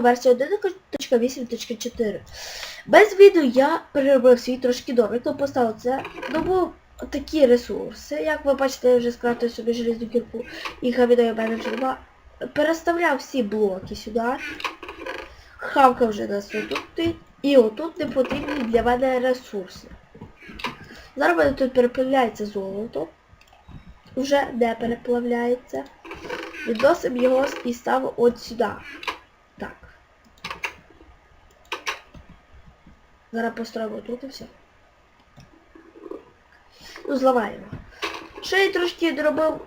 Версія 1.8.4. Без відео я переробив свій трошки домик, то поставив це. Добув такі ресурси. Як ви бачите, я вже скрафтив собі железну кірку і гавідаю менеджер 2. Переставляв всі блоки сюди. Хавка вже нас стоїть. І отут не потрібні для мене ресурси. Зараз мене тут переплавляється золото. Вже не переплавляється. Відносимо його і ставимо от сюди. Так. Зараз построїмо тут і все. Ну, зламаємо. Ще я трошки доробив,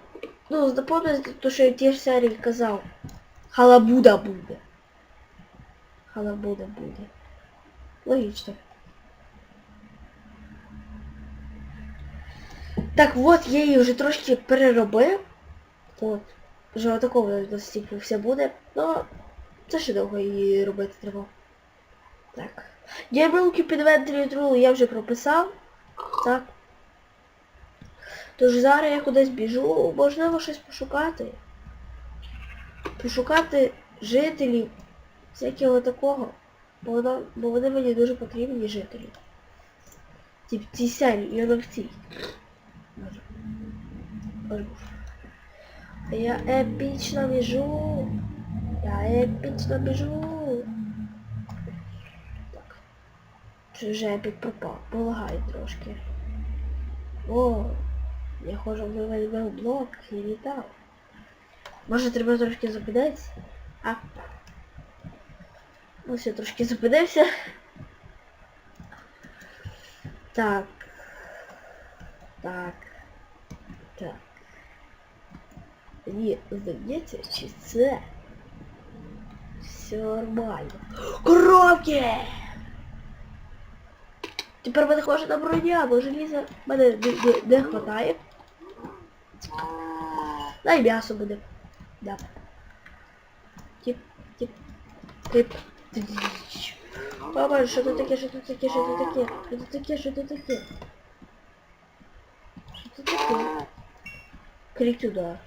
ну, запам'ятайте, то що я в тій ж казав. Халабуда буде. Халабуда буде. Логічно. Так, от я її вже трошки переробив. От. Вже отакого достіпу все буде. Ну, це ще довго її робити треба. Так. Діабилки під вентрітрулу я вже прописав. Так. Тож зараз я кудись біжу, можливо щось пошукати. Пошукати жителів всякого такого. Бо, воно, бо вони мені дуже потрібні жителі. Ті в цій серії, і воно в цій. Я епічно біжу. Я епічно біжу. Так. Чи вже епік пропав? Полагає трошки. О, я хожу в новий блок і літав. Може треба трошки зупинитися? А? Ну все, трошки зупинився. Так. Так. Так. Мені здається, чи це все нормально. Коробки! Тепер мене хоче на броня, бо желіза мене не, хватає. Дай м'ясо буде. Да. Тип, тип, тип. Баба, що це таке, що це таке, що це таке? Що це таке, що це таке? Що це таке? Крик туди.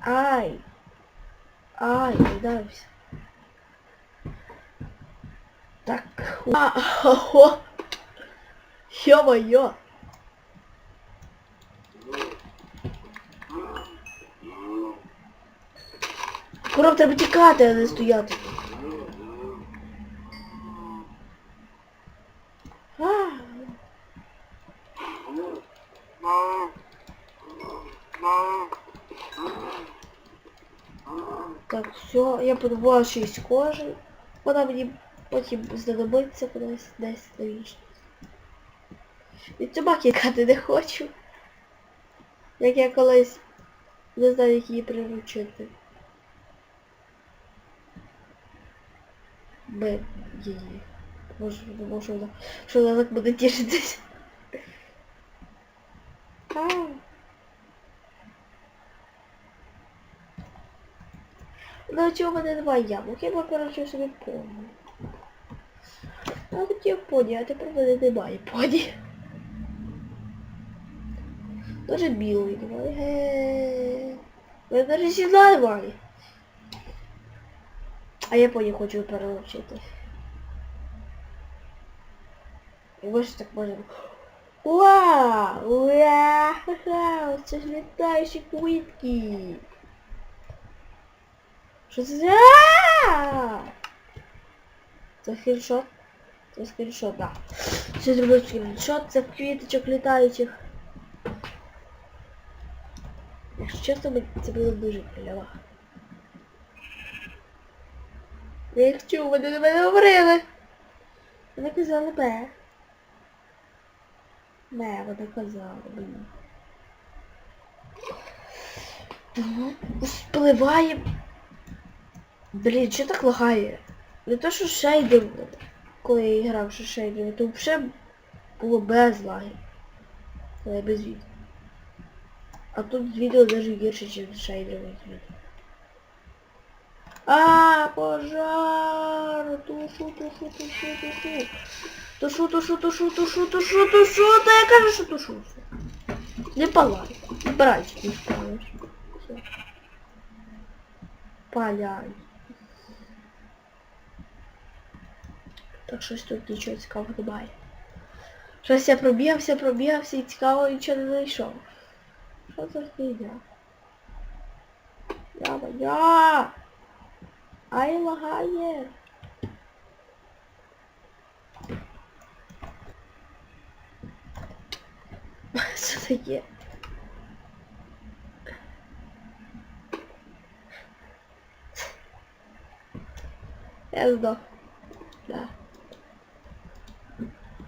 Ай! Ай, не дався. Так. А, ого! Ё-моё! Коров треба тікати, а не стояти. А. Так, все, я подобувала 6 кожи. Вона мені потім знадобиться кудись десь вічність. Від собаки тікати не хочу. Як я колись не знаю, як її приручити. Б її. Може, може вона, що вона так буде тішитись. Ну чого в мене немає яблук? Я покорочу собі поні. Я хотів поні, а тепер в немає поні. Дуже білий немає. Ге. У мене навіть. А я поні хочу перелучити. І ви ж так можемо. Вау! Ура! Ха-ха! Це ж літаючі квітки! Що це? за- А! Це скріншот? Скріншот, да. Це зробив скріншот, це квіточок літаючих. Якщо чесно, це було дуже кльово. Якщо вони на мене говорили. Вони казали бе. Не, вони казали мені. Ну, спливаємо. Блін, що так лагає? Не то, що шейдер, коли я грав, що шейдер, то взагалі було без лаги. Але без відео. А тут відео навіть гірше, ніж шейдерове відео. А, пожар! Тушу, тушу, тушу, тушу. Тушу, тушу, тушу, тушу, тушу, тушу, та я кажу, що тушу. Не палай. Брайся, не спалиш. Все. Паляй. Так щось тут нічого цікавого немає. Щось я пробігався, пробігався і цікаво нічого не знайшов. Що за фігня? Я Ай, лагає. Що таке? Я здох. Да.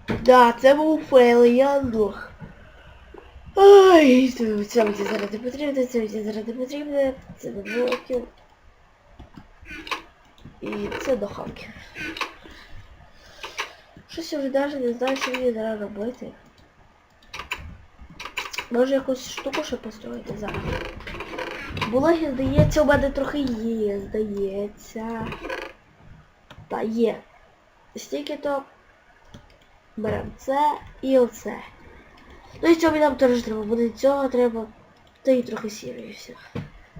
Да, це був фейл, я здох. Ой, це мені зараз не потрібно, це мені зараз не потрібно, це до блоків. І це до хавки. Щось я вже навіть не знаю, що мені зараз робити. Може якусь штуку ще построїти зараз. Блоги, здається, у мене трохи є, здається. Та є. Стільки то беремо це і оце. Ну і цього нам теж треба буде. Цього треба. Та і трохи сірої все.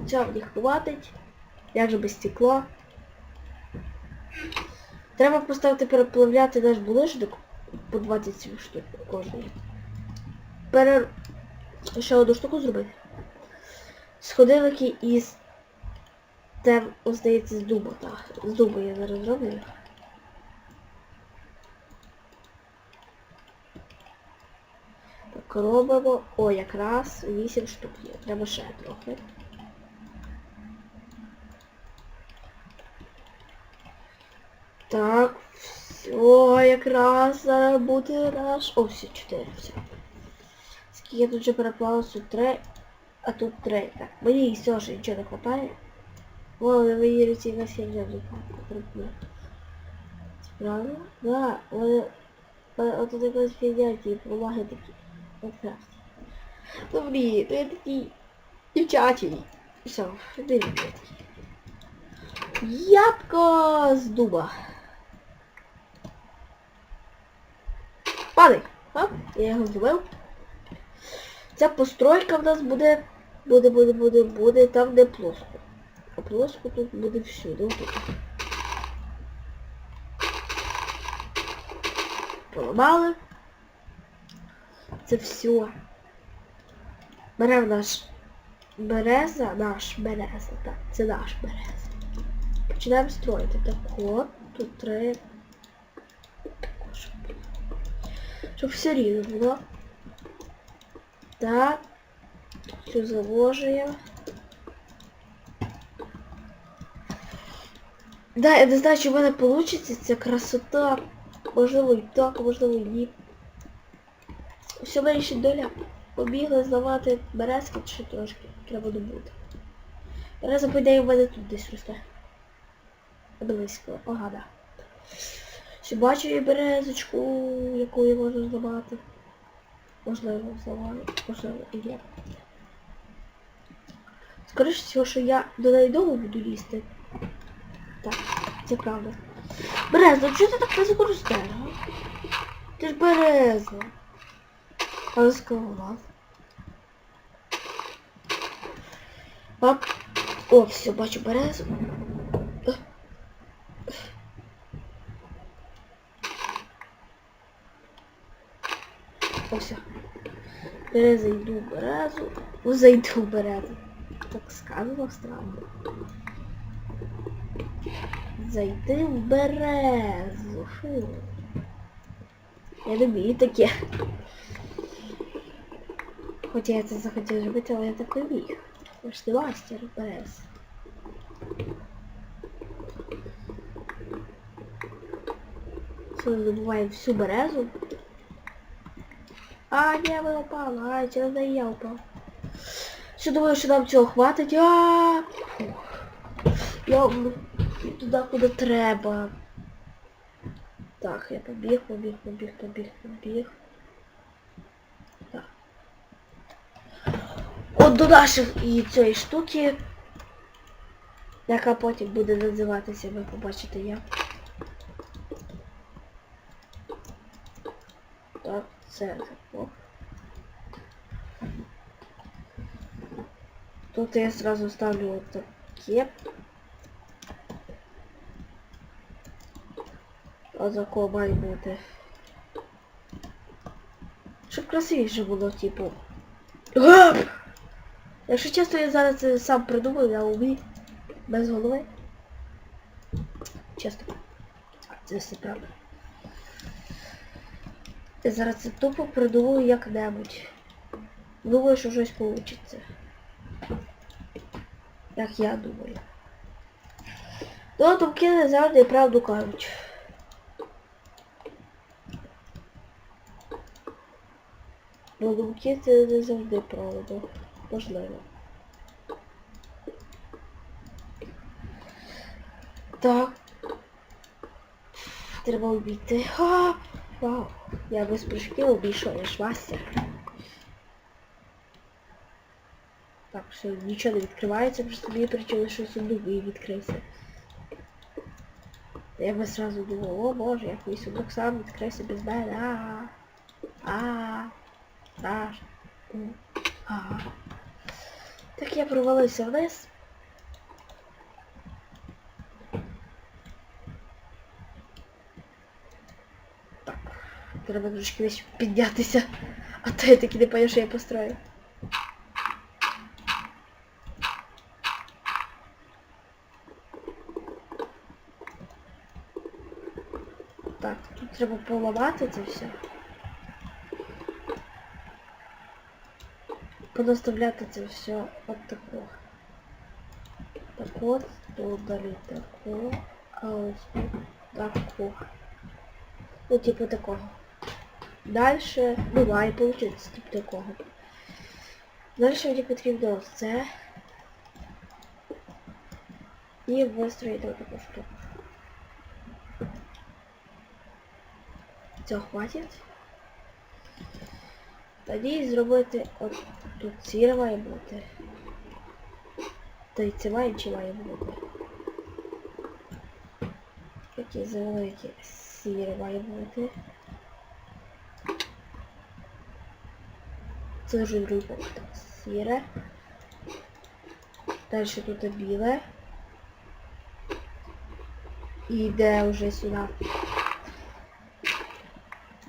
Цього мені хватить. Як же без стекла. Треба поставити переплавляти наш булижник по 27 штук кожний. Пере... Ще одну штуку зробити. Сходинки із тем, здається, з дуба, так. З дуба я зараз зроблю. їх. Так, робимо. О, якраз 8 штук є. Треба ще трохи. Так, все, якраз зараз буде наш. О, все, 4, все. Я тут вже переплавилось, тут 3, а тут 3. Так, мені все ж нічого не хватає. О, не вірите, на 7 не потрібно. Правильно? Да, вони... От якась фігня, ті бумаги такі. Ну блін, я такий дівчачий. Все, дивіться. Ябко з дуба. Падай! Оп, я його зробив. Ця постройка в нас буде, буде, буде, буде, буде там, де плоско. А плоско тут буде всюди. Поламали. Це все. Беремо наш береза, наш береза, так, це наш береза. Починаємо строїти. Так от, тут. Також. Щоб все рівно було. Так. Все заложуємо. Да, я не знаю, чи в мене вийде ця красота. Можливо і так, можливо і ні. Все ще доля. Побігли зламати березки чи трошки. Треба добути. Береза, по ідеї, в тут десь росте. Близько. Ага, да. Ще бачу я березочку, яку я можу зламати. Можливо, зламаю. Можливо, і є. Скоріше всього, що я до неї довго буду лізти. Так, це правда. Береза, чого ти так ростеш, а? Ти ж береза. Скала. Оп. О, все, бачу березу. О, все. Я зайду в березу. Ну, зайду в березу. Так сказано странно. Зайти в березу. Я вмію таке. Хоча я це захотів зробити, але я так не міг. Не мастер берез. Все, забуваємо всю березу. А, не, ви упала, а, через неї я упав. Все, думаю, що нам цього хватить. А, Я туди, куди треба. Так, я побіг, побіг, побіг, побіг, побіг. Так. От до наших і цієї штуки, яка потім буде називатися, ви побачите як. Так, це так. Тут я сразу ставлю вот таке. Отако має бути. Щоб красивіше було, типу. Гап! Якщо чесно, я зараз це сам придумав, я умій. Без голови. Чесно. Це все правда. Я зараз це тупо придумаю як-небудь. Думаю, що щось вийде. Як я думаю. Ну, думки не завжди правду кажуть. Ну, думки це не завжди правда. Можливо. Так. Треба обійти. А, вау. Я без прыжків обійшов, я ж мастер. Так, все, нічого не відкривається, просто мені причому, що сундук і відкрився. Я би сразу думав, о боже, як мій сундук сам відкрився без мене. А, а. М, А. Так я провалився вниз. Так, треба трошки весь піднятися. А то я таки не пам'ятаю, що я построю. Так, тут треба поламати це все. Понаставляти це все от такого. Так от, далі такого, а ось такого. Ну, типу такого. Дальше, ну має получиться, типу такого. Дальше мені потрібно ось це. І вистроїти таку штуку. Цього хватить. Тоді зробити от тут сіра має бути. Та й це має чи має бути. Такі завеликі сіре має бути. Це вже другий поверх. Сіре. Далі тут біле. І йде вже сюди.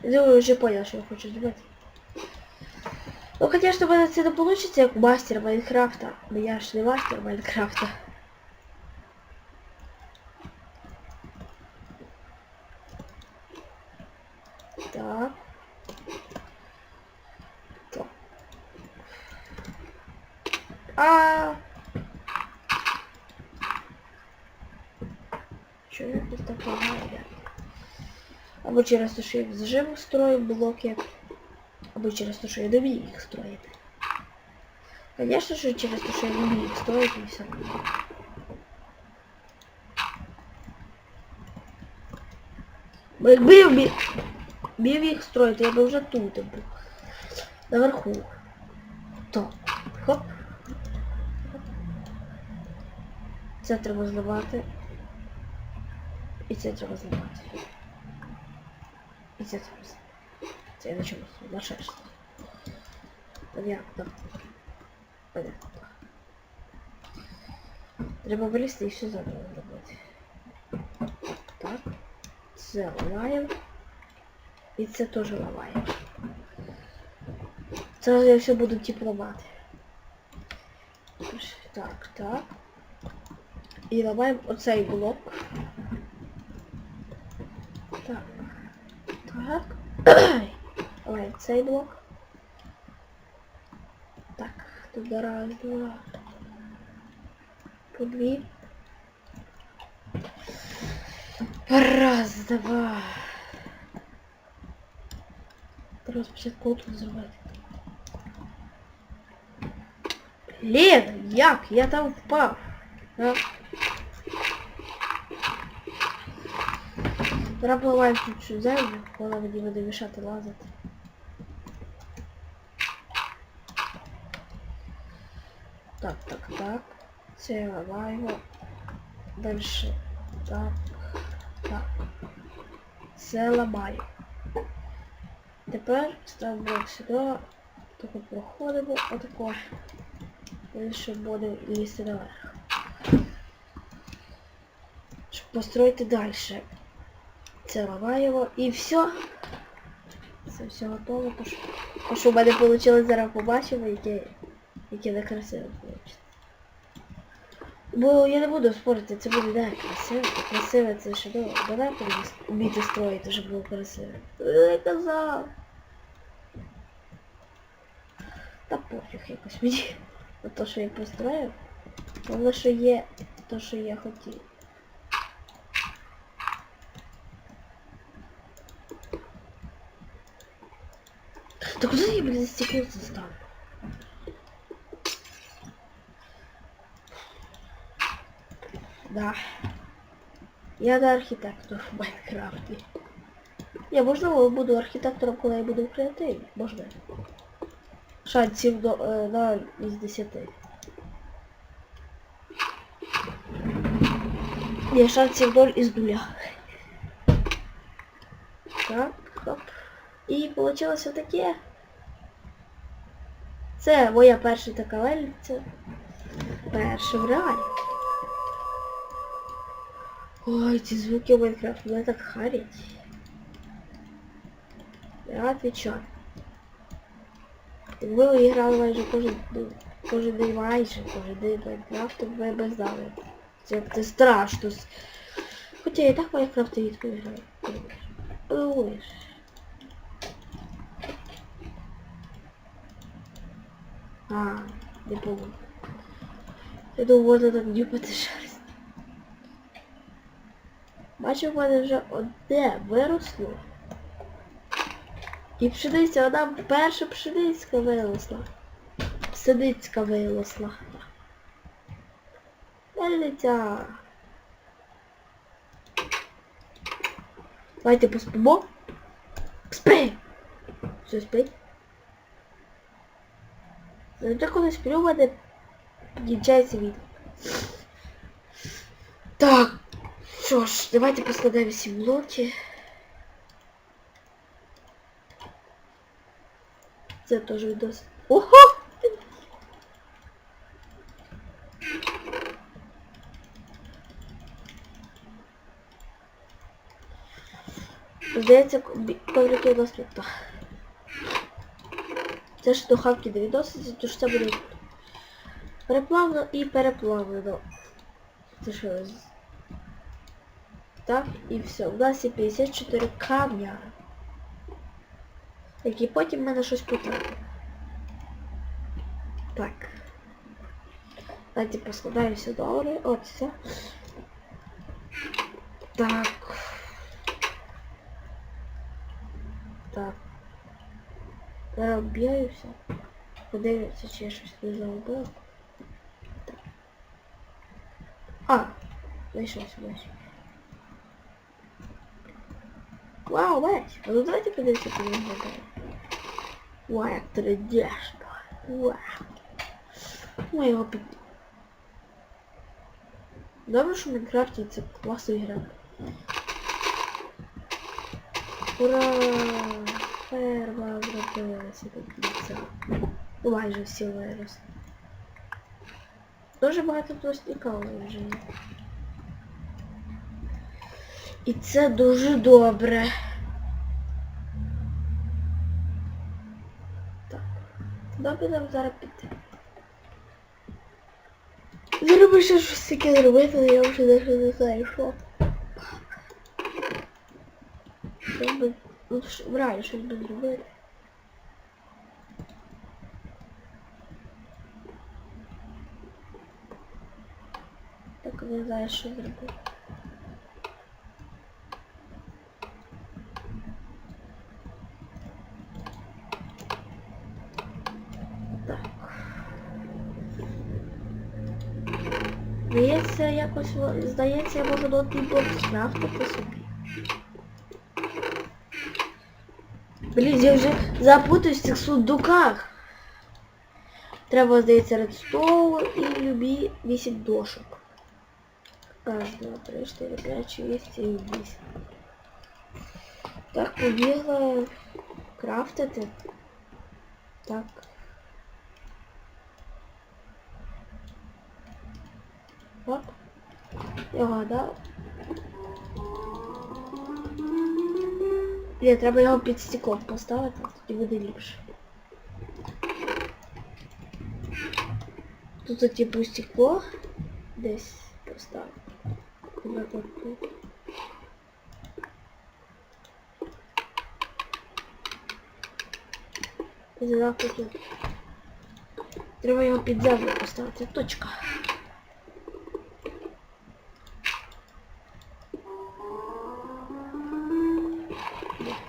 Думаю, вже понял, що я хочу зробити. Ну, конечно, в мене це не вийде, як мастер Майнкрафта. Но я ж не мастер Майнкрафта. Так. Так. А. Чого я тут так лагаю? Або через те, що я заживу строю блоки. Або через те, що я не вмію їх строїти. Звісно, що через те, що я не вмію їх строїти і все. Бо якби я вмів, вмів їх строїти, я би вже тут був. Наверху. Так. Хоп. Це треба зливати. І це треба зливати. І це треба зливати. Це я на чомусь, на шерсті. Понятно. Понятно. Треба вилізти і все заново зробити. Так. Це ламаємо. І це теж ламаємо. Зараз я все буду типу ламати. Так, так. І ламаємо оцей блок. цей блок. Так, тут раз, два. По дві. Раз, два. Треба спочатку тут зробити. Блін, як? Я там впав. А? Перепливаємо тут цю землю, вона мені буде мішати лазити. Так, так, так. Це ламаємо. Дальше. Так. Так. Це ламаю. Тепер ставимо сюди. Тако проходимо. Отако. Дальше буде лізти наверх. Щоб построїти далі. Це ламаємо і все. Це все готово. То, що, в мене вийшло, зараз побачимо, яке, яке некрасиве. Бо я не буду спорити, це буде не красиве. Красиве це ще довго. Давай вміти строїти, щоб було красиве. Я казав. Та пофіг якось мені. На те, що я построїв. Головне, що є те, що я хотів. Та куди я блін стекло став? Да. Я не архітектор в Майнкрафті. Я можливо буду архітектором, коли я буду в креативі. Можна. Шансів до е, 0 із 10. Є шансів 0 із 0. Так, хоп. І вийшло таке. Це моя перша така вельця. Перша в реалі. Ой, ці звуки в Майнкрафт мене так харять. Я отвечаю. Якби ви грали майже кожен день, кожен день Майнкрафт, то ви знали. Це, страшно. Хоча я і так Майнкрафт рідко граю. А, не помню. Я думаю, можна там дюпати шерсть. Бачу, в мене вже одне виросло. І пшениця, вона перша пшеницька виросла. Пшеницька виросла. Пшениця. Давайте поспимо. Спи! Все, спить. Завжди коли сплю, в мене кінчається відео. Так, що ж, давайте поскладаємо всі блоки. Це теж відос. Ого! Здається, коврики у нас ніхто. Це ж до хавки не відноситься, тому що це буде переплавлено і переплавлено. Це що? Так, і все. У нас є 54 камня. Які потім в мене щось потрапить. Так. Давайте поскладаємо все добре. От все. Так. Так. Я об'явився. Подивимося, чи я щось не загубив. Так. А, знайшов сюди. Вау, бач! А ну давайте подивимося, як він виглядає. Вау, як 3D. Вау. Ми його під... Добре, що в Майнкрафті це класна гра. Ура! Ферма зробилася до кінця. Майже всі виросли. Дуже багато пластикової вже. І це дуже добре. Так. Добре нам зараз піти. Зроби ще щось таке зробити, але я вже навіть не знаю, що. Що би... Ну, реалі щось би зробити. Так не знаю, що зробити. Здається, якось во- здається, я можу до блок скрафтити собі. Блін, я вже запутаюсь в цих сундуках. Треба, здається, редстоун і любі 8 дошок. Раз, два, три, чотири, п'ять, шість, сім, вісім. Так, побігла крафтити. Так. Оп. Я гадав. Ні, треба його під стеклом поставити, тоді буде ліпше. Тут типу стекло десь поставити. Наприклад, тут. Треба його під землю поставити. Точка.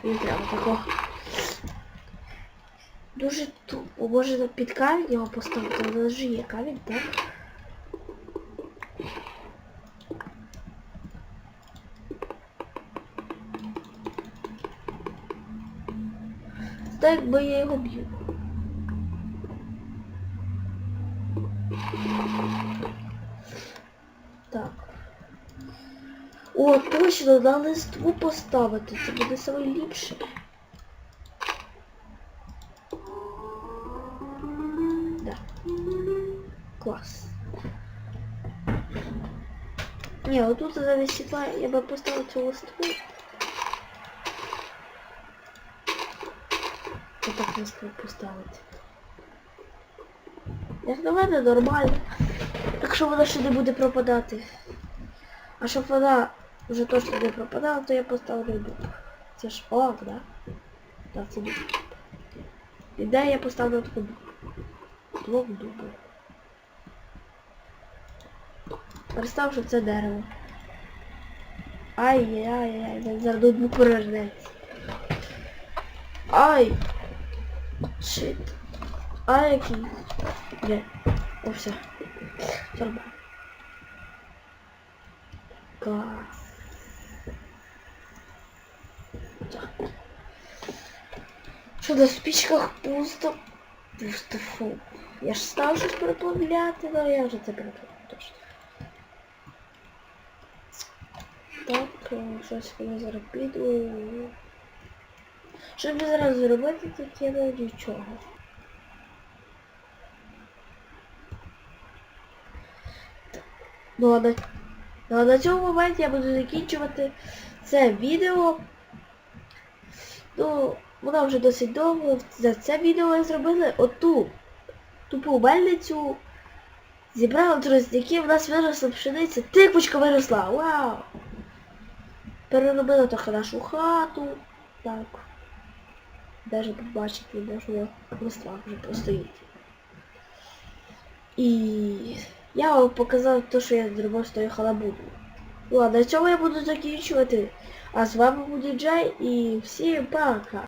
Не треба такого. Дуже тупо. Може під камінь його поставити, але ж є камінь, так? Так якби я його б'ю. Так. О, точно, на листву поставити. Це буде найліпше. Да. Клас. Ні, отут замість світла я би поставив цю листву. Отак листву поставити. Як на мене нормально. Якщо вона ще не буде пропадати. А щоб вона вже точно не пропадала, то я поставлю дуб. Це ж ок, да? Так, це дуб. І де я поставлю таку дуб? Двох дубів. Представ, що це дерево. Ай-яй-яй, він зараз до дубу пережнеться. Ай! Шит. Ай, який. Де? О, все. Нормально. Клас. Що на спичках пусто? Пусто, фу. Я ж став щось переплавляти, але я вже це переплавляю точно. Так, е, щось я зараз піду. Що би зараз зробити, таке ну нічого. Ну а на, ну, а на цьому моменті я буду закінчувати це відео. Ну, воно вже досить довго. За це відео зробили оту тупу мельницю. Зібрали тростники, в нас виросла пшениця. Тиквочка виросла. Вау! Переробили трохи нашу хату. Так. Даже побачити, можна листва вже постоїть. І я вам показав те, що я зробив з тою халабудою. Ладно, на цьому я буду закінчувати. А з вами буде Джей і всім пока.